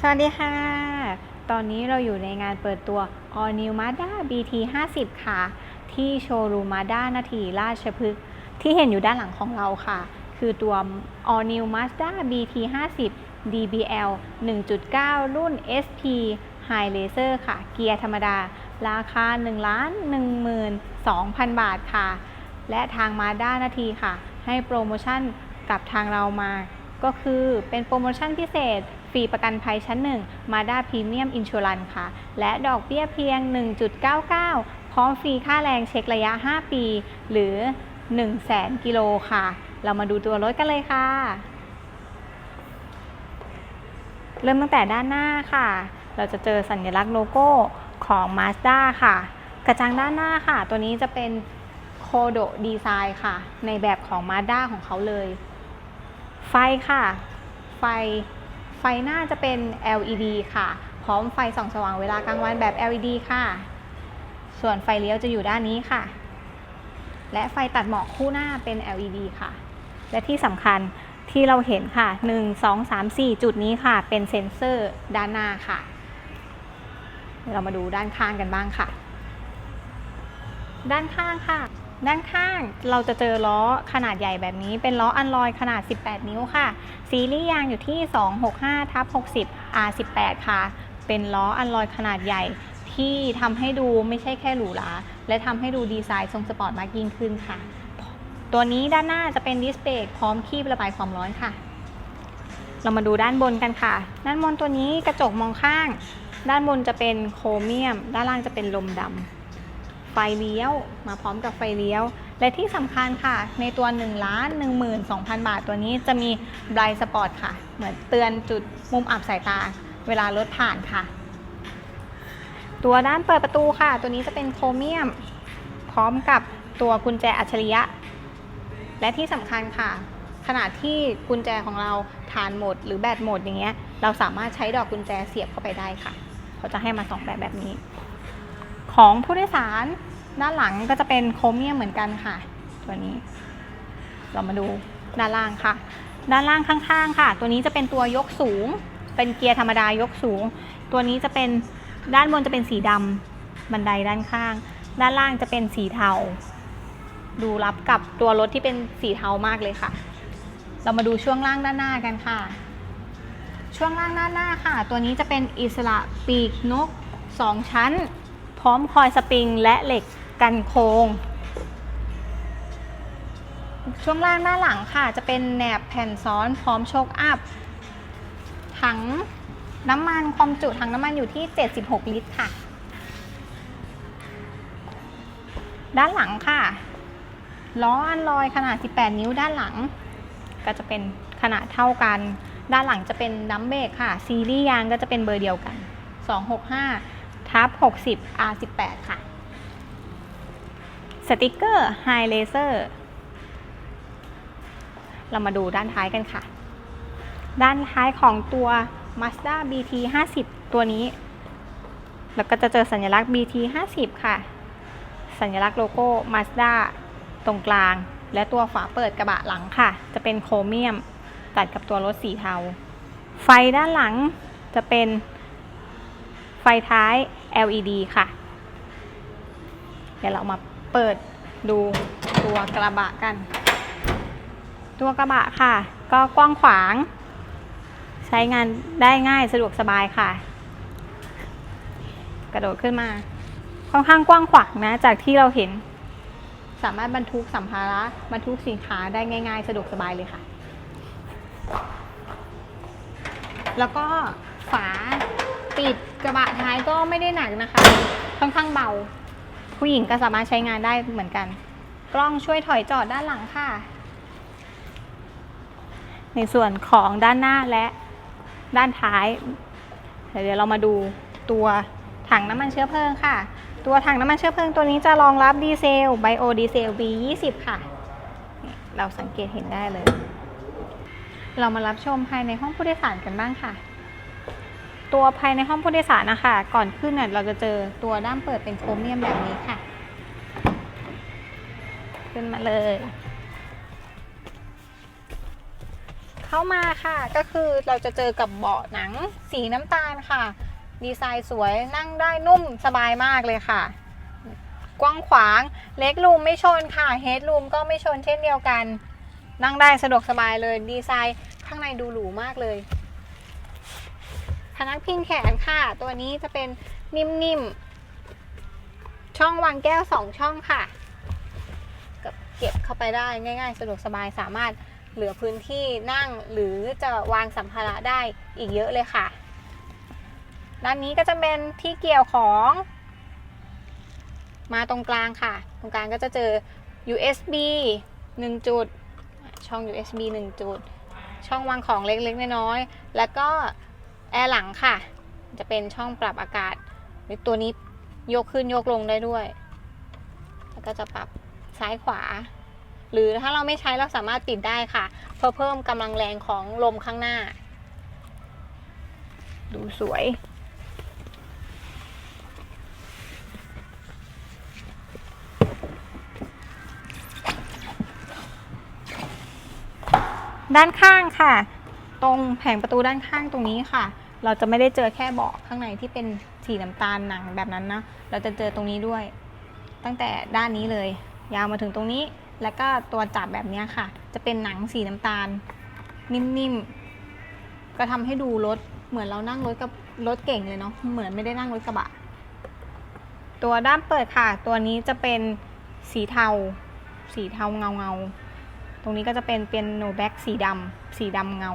สวัสดีค่ะ ตอนนี้เราอยู่ในงานเปิดตัว All New Mazda BT 50ค่ะ ที่โชว์รูม Mazda นาทีราชพฤกษ์ที่เห็นอยู่ด้านหลังของเราค่ะ คือตัว All New Mazda BT 50 DBL 1.9 รุ่น SP High Laser ค่ะ เกียร์ธรรมดา ราคา 1 1 2 0 0 0 บาทค่ะ และทาง Mazda นาทีค่ะ ให้โปรโมชั่นกับทางเรามา ก็คือเป็นโปรโมชั่นพิเศษ รีประกันภัยชั้น 1 Mazda Premium Insurance ค่ะ และดอกเบี้ยเพียง 1.99 พร้อมฟรีค่าแรงเช็คระยะ 5 ปี หรือ 1 0 0 0 0 0กิโลค่ะ เรามาดูตัวรถกันเลยค่ะ เริ่มตั้งแต่ด้านหน้าค่ะ เราจะเจอสัญลักษณ์โลโก้ของ Mazda ค่ะ กระจังด้านหน้าค่ะ ตัวนี้จะเป็นโคโดดีไซน์ค่ะ ในแบบของ Mazda ของเขาเลย ไฟค่ะ ไฟ ฟหน้าจะเป็น LED ค่ะ พร้อมไฟส่องสว่างเวลากลางวันแบบ LED ค่ะ ส่วนไฟเลี้ยวจะอยู่ด้านนี้ค่ะ และไฟตัดหมอกคู่หน้าเป็น LED ค่ะ และที่สำคัญที่เราเห็นค่ะ 1 2 3 4 จุดนี้ค่ะ เป็นเซ็นเซอร์ด้านหน้าค่ะเดี๋ยวเรามาดูด้านข้างกันบ้างค่ะ ด้านข้างค่ะ ด้านข้างเราจะเจอล้อขนาดใหญ่แบบนี้ เป็นล้ออันลอยขนาด 18 นิ้วค่ะ ซีรีส์ยางอยู่ที่ 265ทับ60 R18 ค่ะ เป็นล้ออันลอยขนาดใหญ่ที่ทำให้ดูไม่ใช่แค่หรูหราและทำให้ดูดีไซน์ทรงสปอร์ตมากยิ่งขึ้นค่ะ ตัวนี้ด้านหน้าจะเป็นดิสเบรกพร้อมคีบระบายความร้อนค่ะ เรามาดูด้านบนกันค่ะ ด้านบนตัวนี้กระจกมองข้าง ด้านบนจะเป็นโครเมียม ด้านล่างจะเป็นลมดำ ไฟเลี้ยว มาพร้อมกับไฟเลี้ยว และที่สำคัญค่ะ ในตัว1ล้าน12,000 บาทตัวนี้จะมีไบรสปอร์ตค่ะ เหมือนเตือนจุดมุมอับสายตา เวลารถผ่านค่ะ ตัวด้านเปิดประตูค่ะ ตัวนี้จะเป็นโครเมียม พร้อมกับตัวกุญแจอัจฉริยะ และที่สำคัญค่ะขณะที่กุญแจของเราทานหมดหรือแบตหมดอย่างเงี้ย เราสามารถใช้ดอกกุญแจเสียบเข้าไปได้ค่ะ เขาจะให้มาสองแบบแบบนี้ ของผู้โดยสาร ด้านหลังก็จะเป็นโครเมียมเหมือนกันค่ะ ตัวนี้ เรามาดูด้านล่างค่ะ ด้านล่างข้างๆค่ะ ตัวนี้จะเป็นตัวยกสูง เป็นเกียร์ธรรมดายกสูง ตัวนี้จะเป็นด้านบนจะเป็นสีดำบันไดด้านข้าง ด้านล่างจะเป็นสีเทา ดูรับกับตัวรถที่เป็นสีเทามากเลยค่ะ เรามาดูช่วงล่างด้านหน้ากันค่ะ ช่วงล่างด้านหน้าค่ะ ตัวนี้จะเป็นอิสระปีกนก 2 ชั้น พร้อมคอยสปริงและเหล็ก กันโค้ง ช่วงล่างด้านหลังค่ะ จะเป็นแหนบแผ่นซ้อนพร้อมโชคอัพ ถังน้ำมันความจุถังน้ำมันอยู่ที่ 76 ลิตรค่ะ ด้านหลังค่ะ ล้ออันลอยขนาด 18 นิ้วด้านหลัง ก็จะเป็นขนาดเท่ากัน ด้านหลังจะเป็นดัมเบรกค่ะ ซีรีส์ยางก็จะเป็นเบอร์เดียวกัน 265ทับ60 R18 ค่ะ สติกเกอร์ High Laser เรามาดูด้านท้ายกันค่ะ ด้านท้ายของตัว Mazda BT 50ตัวนี้ แล้วก็จะเจอสัญลักษณ์ BT 50ค่ะ สัญลักษณ์โลโก้ Mazda ตรงกลาง และตัวฝาเปิดกระบะหลังค่ะ จะเป็นโครเมียมตัดกับตัวรถสีเทา ไฟด้านหลังจะเป็นไฟท้าย LED ค่ะ เดี๋ยวเรามา เปิดดูตัวกระบะกัน ตัวกระบะค่ะ ก็กว้างขวาง ใช้งานได้ง่ายสะดวกสบายค่ะ กระโดดขึ้นมาค่อนข้างกว้างขวางนะ จากที่เราเห็น สามารถบรรทุกสัมภาระบรรทุกสินค้าได้ง่าย ๆ สะดวกสบายเลยค่ะ แล้วก็ฝาปิดกระบะท้ายก็ไม่ได้หนักนะคะ ค่อนข้างเบา ผู้หญิงก็สามารถใช้งานได้เหมือนกัน กล้องช่วยถอยจอดด้านหลังค่ะ ในส่วนของด้านหน้าและด้านท้าย เดี๋ยวเรามาดูตัวถังน้ำมันเชื้อเพลิงค่ะ ตัวถังน้ำมันเชื้อเพลิงตัวนี้จะรองรับดีเซลไบโอดีเซล B20 ค่ะ เราสังเกตเห็นได้เลย เรามารับชมภายในห้องผู้โดยสารกันบ้างค่ะ ตัวภายในห้องผู้โดยสารนะคะ ก่อนขึ้นเนี่ยเราจะเจอตัวด้ามเปิดเป็นโครเมียมแบบนี้ค่ะ ขึ้นมาเลย เข้ามาค่ะ ก็คือเราจะเจอกับเบาะหนังสีน้ำตาลค่ะ ดีไซน์สวยนั่งได้นุ่มสบายมากเลยค่ะ กว้างขวางเล็กรูมไม่ชนค่ะเฮดรูมก็ไม่ชนเช่นเดียวกัน นั่งได้สะดวกสบายเลยดีไซน์ข้างในดูหรูมากเลย พนักพิงแขนค่ะ ตัวนี้จะเป็นนิ่มๆ ช่องวางแก้วสองช่องค่ะกเก็บเข้าไปได้ง่ายๆ สะดวกสบายสามารถเหลือพื้นที่นั่งหรือจะวางสัมภาระได้อีกเยอะเลยค่ะ ด้านนี้ก็จะเป็นที่เกี่ยวของ มาตรงกลางค่ะ ตรงกลางก็จะเจอ USB 1 จุด ช่อง USB 1 จุด ช่องวางของเล็กๆ น้อยๆ แล้วก็ แอร์หลังค่ะ จะเป็นช่องปรับอากาศตัวนี้ยกขึ้นยกลงได้ด้วย แล้วก็จะปรับซ้ายขวา หรือถ้าเราไม่ใช้เราสามารถปิดได้ค่ะ เพื่อเพิ่มกำลังแรงของลมข้างหน้า ดูสวยด้านข้างค่ะ ตรงแผงประตูด้านข้างตรงนี้ค่ะ เราจะไม่ได้เจอแค่เบาะข้างในที่เป็นสีน้ำตาลหนังแบบนั้นนะ เราจะเจอตรงนี้ด้วย ตั้งแต่ด้านนี้เลย ยาวมาถึงตรงนี้ แล้วก็ตัวจับแบบนี้ค่ะ จะเป็นหนังสีน้ำตาล นิ่มๆ ก็ทำให้ดูรถเหมือนเรานั่งรถกับรถเก่งเลยเนาะ เหมือนไม่ได้นั่งรถกระบะ ตัวด้านเปิดค่ะ ตัวนี้จะเป็นสีเทา สีเทาเงาเงาๆตรงนี้ก็จะเป็นเป็นโนแบ็กสีดำสีดำเงา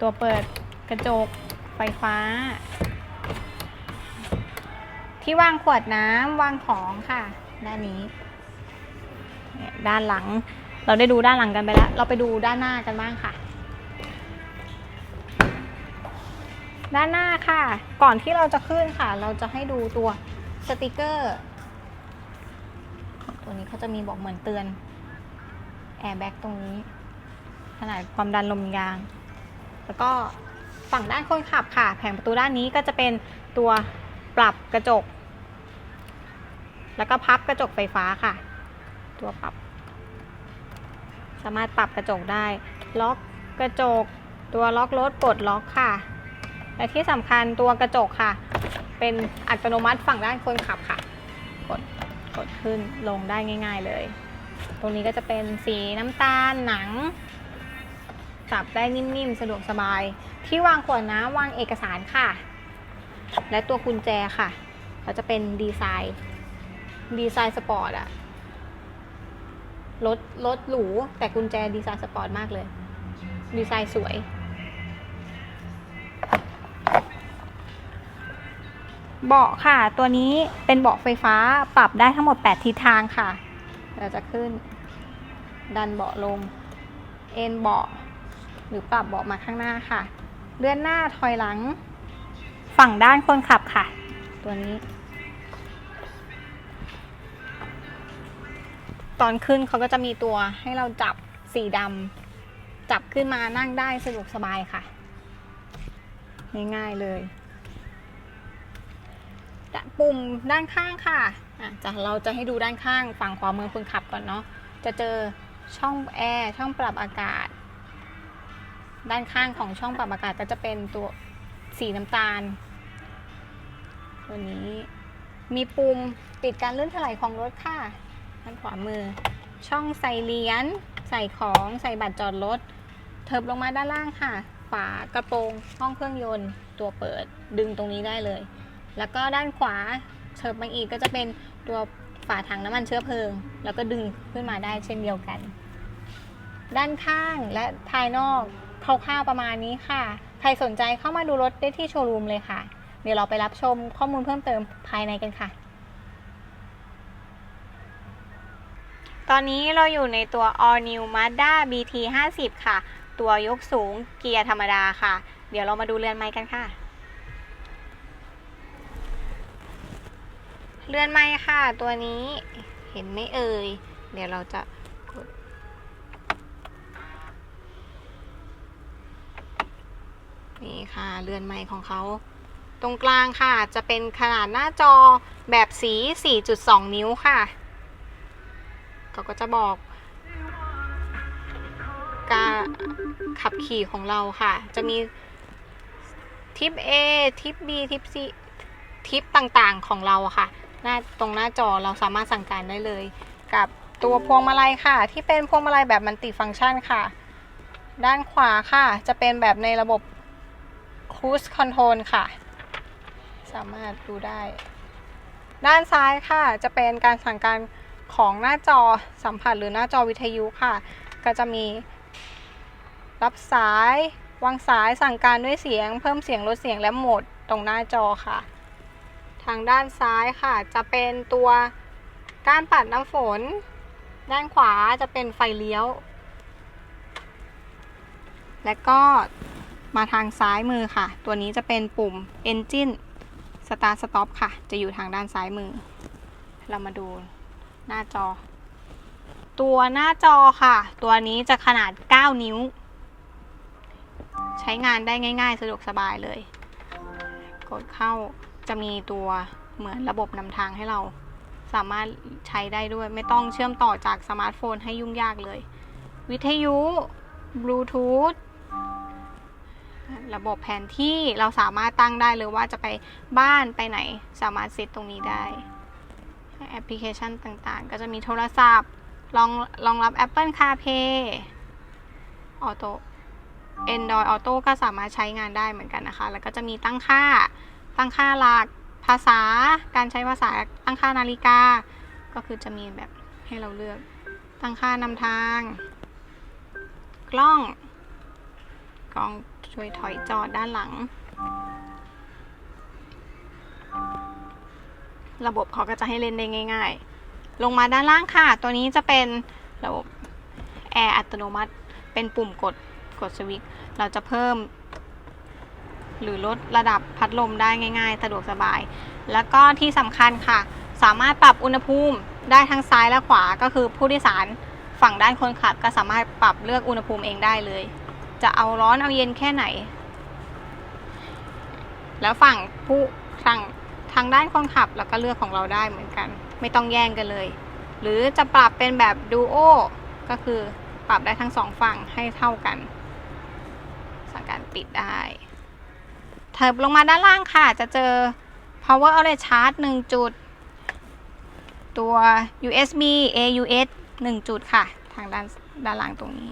ตัวเปิดกระจก ไฟฟ้า ที่วางขวดน้ำวางของค่ะ ด้านนี้เนี่ยด้านหลัง เราได้ดูด้านหลังกันไปแล้ว เราไปดูด้านหน้ากันบ้างค่ะ ด้านหน้าค่ะ ก่อนที่เราจะขึ้นค่ะ เราจะให้ดูตัวสติกเกอร์ ตัวนี้เขาจะมีบอกเหมือนเตือนแอร์แบ็กตรงนี้ ขนาดความดันลมยาง แล้วก็ ฝั่งด้านคนขับค่ะ แผงประตูด้านนี้ก็จะเป็นตัวปรับกระจก แล้วก็พับกระจกไฟฟ้าค่ะ ตัวปรับ สามารถปรับกระจกได้ ล็อกกระจก ตัวล็อกรถปลดล็อกค่ะ และที่สำคัญตัวกระจกค่ะ เป็นอัตโนมัติฝั่งด้านคนขับค่ะ กดกดขึ้นลงได้ง่าย ๆเลย ตรงนี้ก็จะเป็นสีน้ำตาลหนังจับได้นิ่มๆ สะดวกสบาย ที่วางขวดน้ำวางเอกสารค่ะ และตัวกุญแจค่ะเขาจะเป็นดีไซน์ ดีไซน์สปอร์ตอะรถรถหรูแต่กุญแจดีไซน์สปอร์ตมากเลย ดีไซน์สวย เบาะค่ะ ตัวนี้เป็นเบาะไฟฟ้าปรับได้ทั้งหมด 8 ทิศทางค่ะ เราจะขึ้น ดันเบาะลง เอ็นเบาะหรือปรับเบาะมาข้างหน้าค่ะ เลื่อนหน้าถอยหลัง ฝั่งด้านคนขับค่ะ ตัวนี้ ตอนขึ้นเขาก็จะมีตัวให้เราจับสีดำจับขึ้นมานั่งได้สะดวกสบายค่ะ ง่ายๆเลยปุ่มด้านข้างค่ะะจะเราจะให้ดูด้านข้างฝั่งขวามือคนขับก่อนเนาะ จะเจอช่องแอร์ช่องปรับอากาศ ด้านข้างของช่องปรับอากาศก็จะเป็นตัวสีน้ำตาล ตัวนี้ มีปุ่มปิดการเลื่อนถลายของรถค่ะด้านขวามือ ช่องใส่เหรียญใส่ของใส่บัตรจอดรถเทิบลงมาด้านล่างค่ะ ฝากระโปรงห้องเครื่องยนต์ ตัวเปิดดึงตรงนี้ได้เลย แล้วก็ด้านขวาเทิบมาอีกก็จะเป็นตัวฝาถังน้ำมันเชื้อเพลิง แล้วก็ดึงขึ้นมาได้เช่นเดียวกัน ด้านข้างและภายนอก คร่าวๆประมาณนี้ค่ะ ใครสนใจเข้ามาดูรถได้ที่โชว์รูมเลยค่ะ เดี๋ยวเราไปรับชมข้อมูลเพิ่มเติมภายในกันค่ะ ตอนนี้เราอยู่ในตัว All New Mazda BT 50ค่ะ ตัวยกสูงเกียร์ธรรมดาค่ะ เดี๋ยวเรามาดูเรือนไม้กันค่ะเรือนไม้ค่ะ ตัวนี้เห็นไหมเอ่ย เดี๋ยวเราจะกด นี่ค่ะเรือนไม้ของเขาตรงกลางค่ะจะเป็นขนาดหน้าจอแบบสี 4.2 นิ้วค่ะเขาก็จะบอก การขับขี่ของเราค่ะ จะมีทิป A ทิป B ทิป C ทิปต่างๆของเราค่ะ หน้าตรงหน้าจอเราสามารถสั่งการได้เลย กับตัวพวงมาลัยค่ะ ที่เป็นพวงมาลัยแบบมันติฟังก์ชันค่ะ ด้านขวาค่ะ จะเป็นแบบในระบบ Cruise Control ค่ะ สามารถดูได้ ด้านซ้ายค่ะ จะเป็นการสั่งการของหน้าจอสัมผัสหรือหน้าจอวิทยุค่ะ ก็จะมี รับสายวางสายสั่งการด้วยเสียง เพิ่มเสียงลดเสียงและโหมดตรงหน้าจอค่ะ ทางด้านซ้ายค่ะ จะเป็นตัวก้านปัดน้ำฝน ด้านขวาจะเป็นไฟเลี้ยว และก็ มาทางซ้ายมือค่ะ ตัวนี้จะเป็นปุ่ม Engine Start Stop ค่ะ จะอยู่ทางด้านซ้ายมือ เรามาดูหน้าจอ ตัวหน้าจอค่ะ ตัวนี้จะขนาด 9 นิ้ว ใช้งานได้ง่าย ๆ สะดวกสบายเลย กดเข้าจะมีตัวเหมือนระบบนำทางให้เราสามารถใช้ได้ด้วยไม่ต้องเชื่อมต่อจากสมาร์ทโฟนให้ยุ่งยากเลย วิทยุบลูทูธ ระบบแผนที่เราสามารถตั้งได้เลยว่าจะไปบ้านไปไหนสามารถเซตตรงนี้ได้ แอปพลิเคชันต่างๆ ก็จะมีโทรศัพท์รองรองรับ Apple CarPlay Auto Android Auto ก็สามารถใช้งานได้เหมือนกันนะคะ แล้วก็จะมีตั้งค่าตั้งค่าหลักภาษาการใช้ภาษาตั้งค่านาฬิกา ก็คือจะมีแบบให้เราเลือกตั้งค่านำทาง กล้องกล้อง ช่วยถอยจอดด้านหลัง ระบบเขาก็จะให้เล่นได้ง่าย ๆ ลงมาด้านล่างค่ะ ตัวนี้จะเป็นระบบแอร์อัตโนมัติ เป็นปุ่มกดกดสวิตช์เราจะเพิ่ม หรือลดระดับพัดลมได้ง่าย ๆ สะดวกสบาย แล้วก็ที่สำคัญค่ะ สามารถปรับอุณหภูมิได้ทั้งซ้ายและขวาก็คือผู้โดยสารฝั่งด้านคนขับก็สามารถปรับเลือกอุณหภูมิเองได้เลย จะเอาร้อนเอาเย็นแค่ไหน แล้วฝั่งผู้ฝั่งทางด้านคนขับเราก็เลือกของเราได้เหมือนกัน ไม่ต้องแย่งกันเลย หรือจะปรับเป็นแบบดูโอก็คือปรับได้ทั้งสองฝั่งให้เท่ากัน สั่งการปิดได้เถิบลงมาด้านล่างค่ะ จะเจอ power outlet charge 1 จุด ตัว USB AUX 1 จุดค่ะ ทางด้านด้านล่างตรงนี้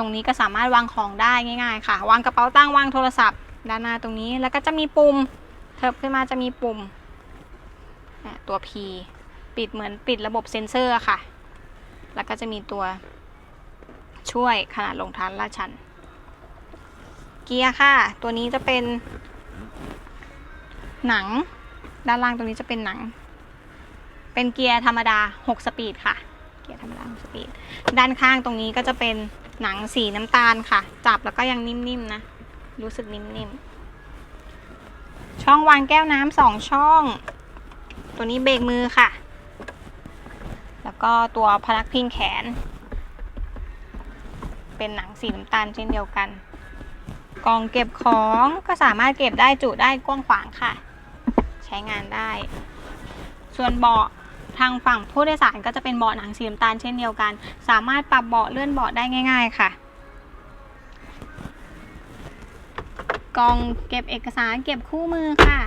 ตรงนี้ก็สามารถวางของได้ง่าย ๆ ค่ะ วางกระเป๋าตั้งวางโทรศัพท์ ด้านหน้าตรงนี้แล้วก็จะมีปุ่มเทิบขึ้นมาจะมีปุ่มตัว P ปิดเหมือนปิดระบบเซ็นเซอร์ค่ะ แล้วก็จะมีตัวช่วยขนาดลงทันลาชัน เกียร์ค่ะ ตัวนี้จะเป็นหนัง ด้านล่างตรงนี้จะเป็นหนัง เป็นเกียร์ธรรมดา 6 สปีดค่ะ เกียร์ธรรมดา6สปีด ด้านข้างตรงนี้ก็จะเป็น หนังสีน้ำตาลค่ะ จับแล้วก็ยังนิ่มๆนะ รู้สึกนิ่มๆ ช่องวางแก้วน้ำสองช่อง ตัวนี้เบรกมือค่ะ แล้วก็ตัวพนักพิงแขน เป็นหนังสีน้ำตาลเช่นเดียวกันกล่องเก็บของก็สามารถเก็บได้จุได้กว้างขวางค่ะ ใช้งานได้ ส่วนเบาะ ทางฝั่งผู้โดยสารก็จะเป็นเบาะหนังสีน้ำตาลเช่นเดียวกัน สามารถปรับเบาะเลื่อนเบาะได้ง่าย ๆ ค่ะ กล่องเก็บเอกสารเก็บคู่มือค่ะ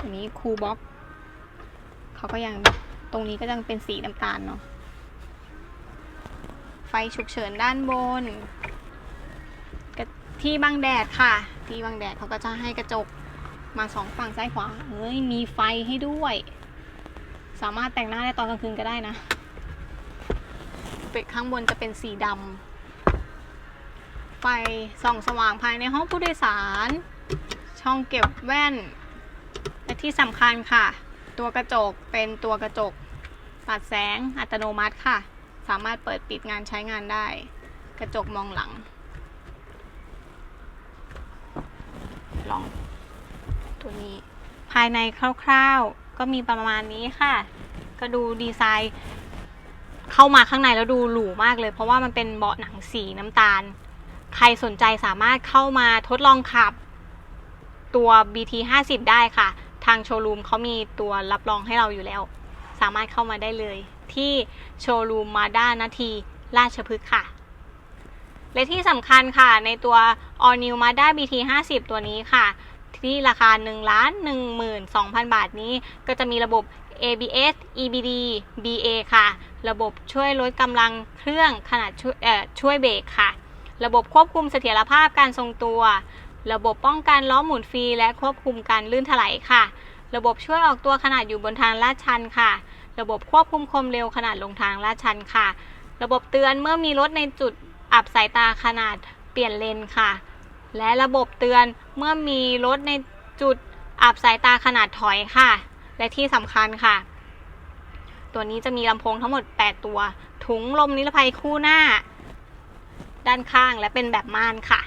อันนี้คูบ็อกเขาก็ยังตรงนี้ก็ยังเป็นสีน้ำตาลเนาะ ไฟฉุกเฉินด้านบน ที่บังแดดค่ะ ที่บังแดดเขาก็จะให้กระจกมาสองฝั่งซ้ายขวาเฮ้ย มีไฟให้ด้วย สามารถแต่งหน้าได้ตอนกลางคืนก็ได้นะ เป็ดข้างบนจะเป็นสีดำ ไฟส่องสว่างภายในห้องผู้โดยสาร ช่องเก็บแว่น และที่สำคัญค่ะ ตัวกระจกเป็นตัวกระจก ปัดแสงอัตโนมัติค่ะ สามารถเปิดปิดงานใช้งานได้ กระจกมองหลัง ลอง ตัวนี้ภายในคร่าวๆ ก็มีประมาณนี้ค่ะ ก็ดูดีไซน์ เข้ามาข้างในแล้วดูหรูมากเลย เพราะว่ามันเป็นเบาะหนังสีน้ำตาล ใครสนใจสามารถเข้ามาทดลองขับ ตัว BT 50ได้ค่ะ ทางโชว์รูมเขามีตัวรับรองให้เราอยู่แล้ว สามารถเข้ามาได้เลย ที่โชว์รูมมาด้านาทีราชพฤกษ์ค่ะ และที่สำคัญค่ะในตัว All New Mazda BT 50ตัวนี้ค่ะ ที่ราคา1ล้าน12,000 บาทนี้ ก็จะมีระบบ ABS EBD BA ค่ะ ระบบช่วยลดกำลังเครื่องขนาดช่วยเอ่อช่วยเบรกค่ะ ระบบควบคุมเสถียรภาพการทรงตัว ระบบป้องกันล้อหมุนฟรีและควบคุมการลื่นถลายค่ะ ระบบช่วยออกตัวขนาดอยู่บนทางลาดชันค่ะ ระบบควบคุมความเร็วขนาดลงทางลาดชันค่ะ ระบบเตือนเมื่อมีรถในจุดอับสายตาขนาดเปลี่ยนเลนค่ะ และระบบเตือนเมื่อมีรถในจุดอับสายตาขนาดถอยค่ะ และที่สำคัญค่ะ ตัวนี้จะมีลำโพงทั้งหมด 8 ตัว ถุงลมนิรภัยคู่หน้า ด้านข้างและเป็นแบบม่านค่ะ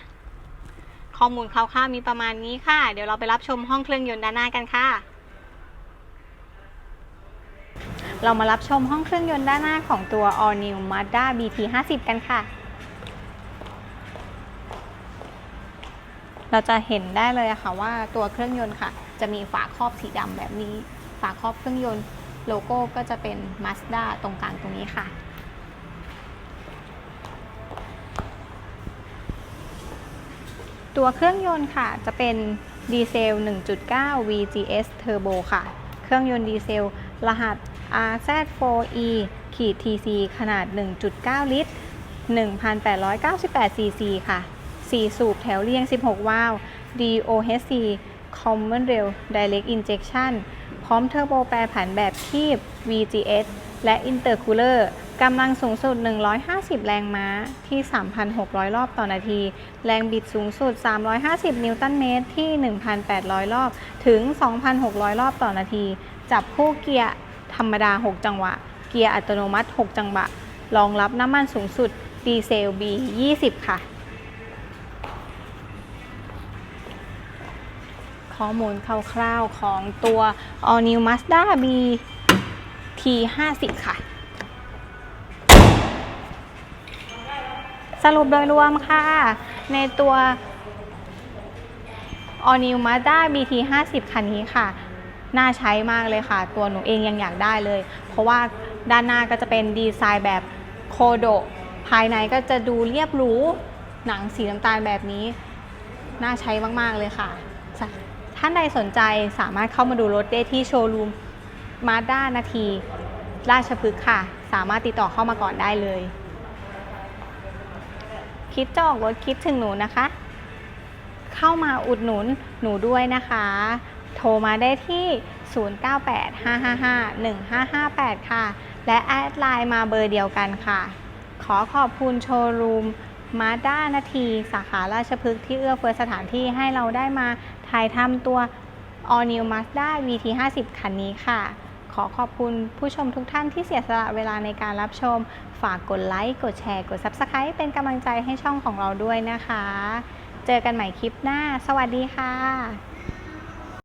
ข้อมูลคร่าวๆมีประมาณนี้ค่ะ เดี๋ยวเราไปรับชมห้องเครื่องยนต์ด้านหน้ากันค่ะ เรามารับชมห้องเครื่องยนต์ด้านหน้าของตัว All New Mazda BT 50 กันค่ะ เราจะเห็นได้เลยค่ะว่าตัวเครื่องยนต์ค่ะ จะมีฝาครอบสีดำแบบนี้ ฝาครอบเครื่องยนต์โลโก้ก็จะเป็น Mazda ตรงกลางตรงนี้ค่ะ ตัวเครื่องยนต์ค่ะจะเป็นดีเซล 1.9 VGS Turbo ค่ะ เครื่องยนต์ดีเซล รหัส RZ4E ขีด TC ขนาด 1.9 ลิตร 1,898 cc ค่ะ 4 สูบแถวเรียง 16 วาล์ว DOHC Common Rail Direct Injection พร้อมเทอร์โบแปรผันแบบคีบ VGS และ Intercooler กำลังสูงสุด 150 แรงม้าที่ 3,600 รอบต่อนาที แรงบิดสูงสุด 350 นิวตันเมตรที่ 1,800 รอบ ถึง 2,600 รอบต่อนาที จับคู่เกียร์ธรรมดา 6 จังหวะ เกียร์อัตโนมัติ 6 จังหวะ รองรับน้ำมันสูงสุด ดีเซล B20 ค่ะ ข้อมูลคร่าวๆของตัว All New Mazda BT50 ค่ะ สรุปโดยรวมค่ะ ในตัว All New Mazda BT50 คันนี้ค่ะ น่าใช้มากเลยค่ะ ตัวหนูเองยังอยากได้เลย เพราะว่าด้านหน้าก็จะเป็นดีไซน์แบบโคโดภายในก็จะดูเรียบหรูหนังสีน้ำตาลแบบนี้ น่าใช้มาก ๆ เลยค่ะ ท่านใดสนใจสามารถเข้ามาดูรถได้ที่โชว์รูมมาด้านาที ราชพฤกษ์ค่ะ สามารถติดต่อเข้ามาก่อนได้เลย คิดจะออกรถคิดถึงหนูนะคะ เข้ามาอุดหนุนหนูด้วยนะคะ โทรมาได้ที่ 0985551558 ค่ะ และแอดไลน์มาเบอร์เดียวกันค่ะ ขอขอบคุณโชว์รูมมาด้านาที สาขาราชพฤกษ์ที่เอื้อเฟื้อสถานที่ให้เราได้มา ถ่ายทำตัว All New Mazda VT 50คันนี้ค่ะ ขอขอบคุณผู้ชมทุกท่านที่เสียสละเวลาในการรับชม ฝากกดไลค์ กดแชร์ กด Subscribe เป็นกำลังใจให้ช่องของเราด้วยนะคะ เจอกันใหม่คลิปหน้า สวัสดีค่ะ